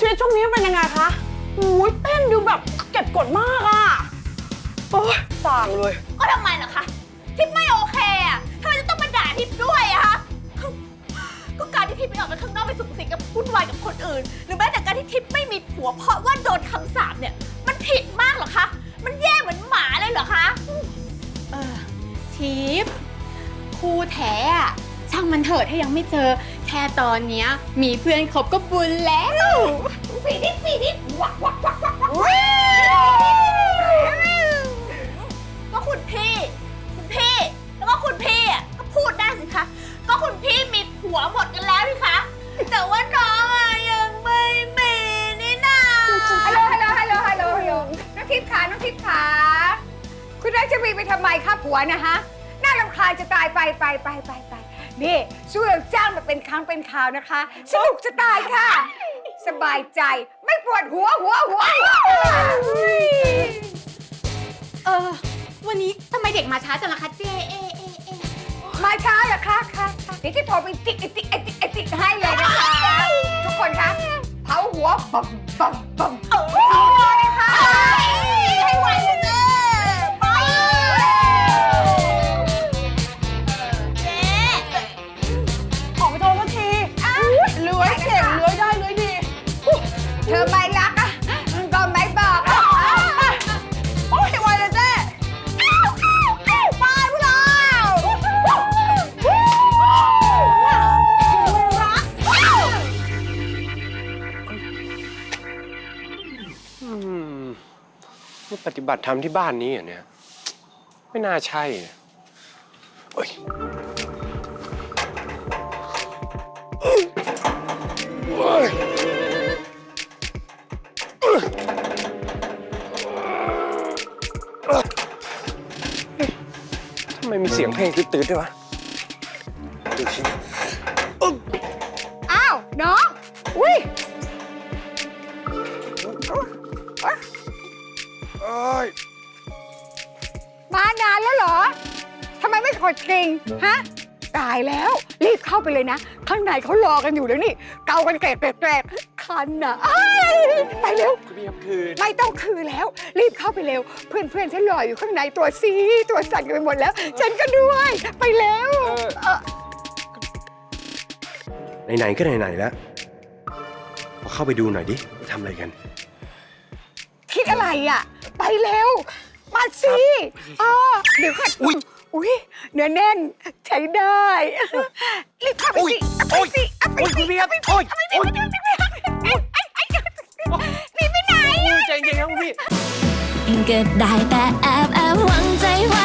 นี้เป็นยังไงคะอุ้ยเต้นดูแบบเก็บกดมากอะโอ้ยสั่งเลย ก็ทำไมล่ะคะทิพย์ไม่โอเคอะทำไมจะต้องมาด่าทิพย์ด้วยอะคะก็การที่ทิพย์ไม่ออกไปข้างนอกไปสุขสิงกับวุ่นวายกับคนอื่น หรือแม้แต่การที่ทิพย์ไม่มีผัวเพราะว่าโดนคำสาปเนี่ย มันผิดมากเหรอคะ มันแย่เหมือนหมาเลยเหรอคะเออทิปคู่แท้อะช่างมันเถอะถ้ายังไม่เจอ แค่ตอนเนี้ยมีเพื่อนคบก็บุญแล้วฝีนิดฝีนิดวักวักวักวักวักก็คุณพี่ คุณพี่ แล้วก็คุณพี่อะก็พูดได้สิคะ ก็คุณพี่มีผัวหมดกันแล้วนี่คะ แต่ว่าน้องอะยังไม่มีนี่นาฮัลโหลฮัลโหลฮัลโหลฮัลโหลฮัลโหลน้องทิพย์ขาน้องทิพย์ขาคุณได้จะมีไปทำไมคะผัวนะฮะ น่ารำคาญจะตายไปไปไปไปไป นี่ช่วยจ้างมาเป็นครั้งเป็นคราวนะคะ สนุกจะตายค่ะ สบายใจไม่ปวดหัวหัวหัวหัวเออ วันนี้ทำไมเด็กมาช้าจังล่ะคะเจเอเอเอมาช้าเหรอคะค่ะค่ะเดี๋ยวที่โทรไปติ๊กไอติ๊กไอติ๊กไอติ๊กให้เลยนะคะ ทุกคนคะเผาหัวบัมบัมบั อืมนี่ปฏิบัติธรรมที่บ้านนี้เหรอเนี่ย ไม่น่าใช่นะเอ้ยเอ้ยเอ้ยเอ้ยทำไมมีเสียงเพลงตืดๆด้วยวะดูสิ อ้าว น้อง อุ้ย กดกริ่งฮะตายแล้วรีบเข้าไปเลยนะ ข้างในเขารอกันอยู่แล้วนี่ เกากันแกรกแกรกๆคันอะอ้ายไปเร็ว คุณพี่ครับคือไม่ต้องคือแล้ว รีบเข้าไปเร็ว เพื่อนเพื่อนๆฉันรออยู่ข้างในตัวซีดตัวสั่นกันไปหมดแล้ว ฉันก็ด้วยไปเร็วเออเอ่อไหนๆก็ไหนๆแล้วพอเข้าไปดูหน่อยดิว่าทำอะไรกัน คิดอะไรอะ ไปเร็วมาสิอ๋อเดี๋ยวก่อนอุ๊ย อุ้ยเนื้อแน่นใช้ได้รีบเข้าไปอุ๊ยสิเอาไปโอ๊ยสิเอาไปโอ้ยสิคุณพี่ครับโอ้ยโอ้ยหนีไปไหนใจเย็นครับคุณพี่ก็ได้แต่แอบแอบหวังใจไว้